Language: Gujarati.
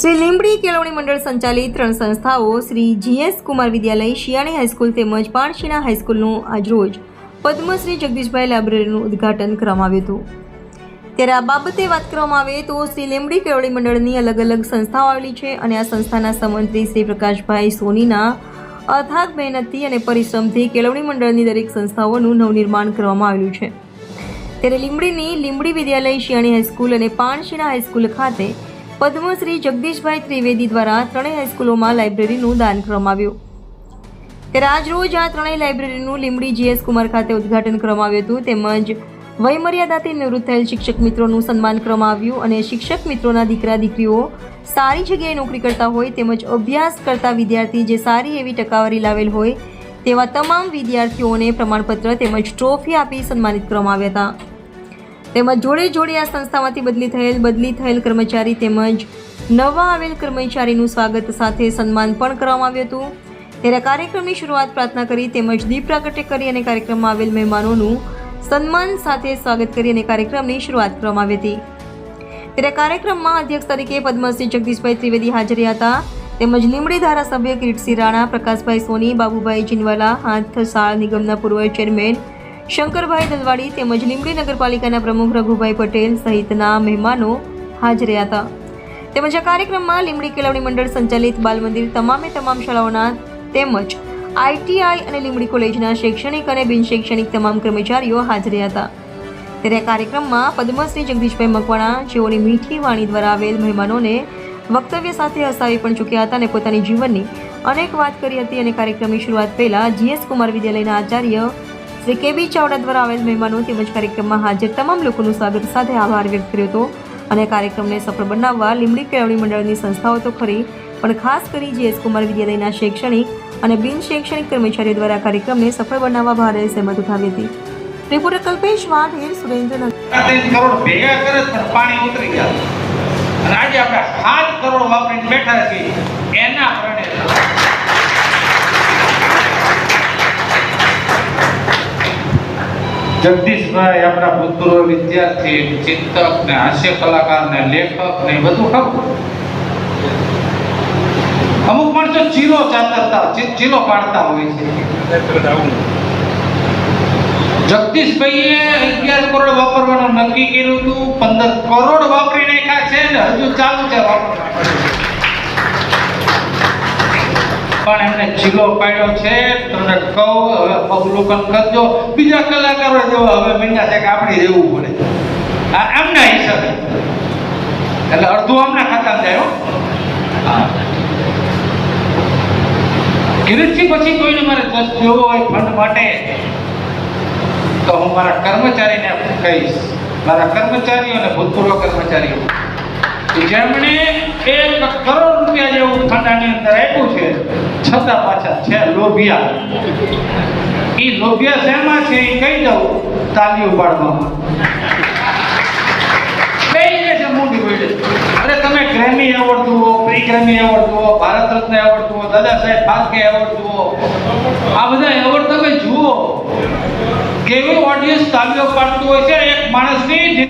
શ્રી લીંબડી કેળવણી મંડળ સંચાલિત ત્રણ સંસ્થાઓ Shri G S Kumar Vidyalaya Shiyani high school તેમજ પાણશીણા હાઈસ્કૂલનું આજરોજ પદ્મશ્રી જગદીશભાઈ લાઇબ્રેરીનું ઉદ્ઘાટન કરવામાં આવ્યું હતું. ત્યારે આ બાબતે વાત કરવામાં આવે તો શ્રી લીંબડી કેળવણી મંડળની અલગ અલગ સંસ્થાઓ આવેલી છે અને આ સંસ્થાના સંમંત્રી શ્રી પ્રકાશભાઈ સોનીના અથાગ મહેનતથી અને પરિશ્રમથી કેળવણી મંડળની દરેક સંસ્થાઓનું નવનિર્માણ કરવામાં આવેલું છે. ત્યારે લીંબડીની લીંબડી વિદ્યાલય શિયાણી હાઈસ્કૂલ અને પાણશીણા હાઈસ્કૂલ ખાતે પદ્મશ્રી જગદીશભાઈ ત્રિવેદી દ્વારા ત્રણેય હાઈસ્કૂલોમાં લાઇબ્રેરીનું દાન કરવામાં આવ્યું. ત્યારે આ ત્રણેય લાઇબ્રેરીનું લીંબડી જીએસ કુમાર ખાતે ઉદ્ઘાટન કરવામાં આવ્યું હતું. તેમજ વયમર્યાદાથી નિવૃત્ત થયેલ શિક્ષક મિત્રોનું સન્માન કરવામાં આવ્યું અને શિક્ષક મિત્રોના દીકરા દીકરીઓ સારી જગ્યાએ નોકરી કરતા હોય તેમજ અભ્યાસ કરતા વિદ્યાર્થી જે સારી એવી ટકાવારી લાવેલ હોય તેવા તમામ વિદ્યાર્થીઓને પ્રમાણપત્ર તેમજ ટ્રોફી આપી સન્માનિત કરવામાં આવ્યા હતા. તેમજ જોડે જોડે આ સંસ્થામાંથી બદલી થયેલ બદલી થયેલ કર્મચારી તેમજ નવા આવેલ કર્મચારીનું સ્વાગત સાથે સન્માન પણ કરવામાં આવ્યું હતું. ત્યારે કાર્યક્રમની શરૂઆત પ્રાર્થના કરી તેમજ દીપ પ્રાગટ્ય કરી અને કાર્યક્રમમાં આવેલ મહેમાનોનું સન્માન સાથે સ્વાગત કરી અને કાર્યક્રમની શરૂઆત કરવામાં આવી હતી. ત્યારે કાર્યક્રમમાં અધ્યક્ષ તરીકે પદ્મશ્રી જગદીશભાઈ ત્રિવેદી હાજર હતા. તેમજ લીમડી ધારાસભ્ય કિરીટસિંહ રાણા, પ્રકાશભાઈ સોની, બાબુભાઈ જીનવાલા હાથસાળ નિગમના પૂર્વ ચેરમેન શંકરભાઈ દલવાડી તેમજ લીંબડી નગરપાલિકાના પ્રમુખ રઘુભાઈ પટેલ સહિતના મહેમાનો હાજર હતા. તેમજ આ કાર્યક્રમમાં લીંબડી કેળવણી મંડળ સંચાલિત બાલ મંદિર તમામે તમામ શાળાઓના તેમજ આઈટીઆઈ અને લીંબડી કોલેજના શૈક્ષણિક અને બિનશૈક્ષણિક તમામ કર્મચારીઓ હાજર હતા. ત્યારે આ કાર્યક્રમમાં પદ્મશ્રી જગદીશભાઈ મકવાણા, જેઓની મીઠી વાણી દ્વારા આવેલ મહેમાનોને વક્તવ્ય સાથે હસાવી પણ ચૂક્યા હતા અને પોતાની જીવનની અનેક વાત કરી હતી અને કાર્યક્રમની શરૂઆત પહેલાં જીએસ કુમાર વિદ્યાલયના આચાર્ય શ્રી કેબી ચાવડા દ્વારા આવેલ મહેમાનો તેમજ કાર્યક્રમમાં હાજર તમામ લોકોનું સ્વાગત સાથે આભાર વ્યક્ત કર્યો હતો. અને કાર્યક્રમને સફળ બનાવવા લીંબડી કેળવણી મંડળની સંસ્થાઓ તો ખરી, પણ ખાસ કરી જીએસ કુમાર વિદ્યાલયના શૈક્ષણિક અને બિન શૈક્ષણિક કર્મચારીઓ દ્વારા કાર્યક્રમને સફળ બનાવવા ભારે સહેમત ઉઠાવી હતી. રિપોર્ટર કલ્પેશ વાઢેર સુરેન્દ્રનગર. પાણી ઉતરી ગયા આજે આપણે સાત કરોડ વાપરીને બેઠા છીએ. એના કારણે જગદીશભાઈ આપણા ભૂતપૂર્વ વિદ્યાર્થી, ચિંતક ને હાસ્ય કલાકાર ને લેખક ને બધું ખરું. અમુક માણસો ચીરો ચાતરતા ચી- ચીરો પાડતા હોય છે. જગદીશભાઈએ અગિયાર કરોડ વાપરવાનું નક્કી કર્યું હતું, પંદર કરોડ વાપરી નાખ્યા છે ને હજુ ચાલુ છે વાપરવાનું. પણ એમને ચીલો પાડ્યો છે. તમને કહું, હવે અવલોકન કરજો. બીજા કલાકારો જેવો હવે મીંડા છે કે આપણે રહેવું પડે. આ આમના હિસાબે. એટલે અડધું આમના ખાતામાં જાય હો. કિરીટથી પછી કોઈને મારે જસ જોવો હોય ફંડ માટે, તો હું મારા કર્મચારીને કહીશ. મારા કર્મચારીઓ અને ભૂતપૂર્વ કર્મચારીઓ. જેમણે એક કરોડ રૂપિયા જેવું ખાતાની અંદર આપ્યું છે, છતાં પાછા છે લોભિયા. એ લોભિયા શેમાં છે એ કહી દઉં, તાલી ઉપાડવામાં. અરે તમે ગ્રેમી એવોર્ડ જુઓ ભારત રત્ન એવોર્ડ જુઓ, દાદા સાહેબ ફાલ્કે એવોર્ડ આ બધા એવોર્ડ તમે જુઓ. કેવી ઓડિયન્સ તાલીઓ પાડતું હોય છે એક માણસની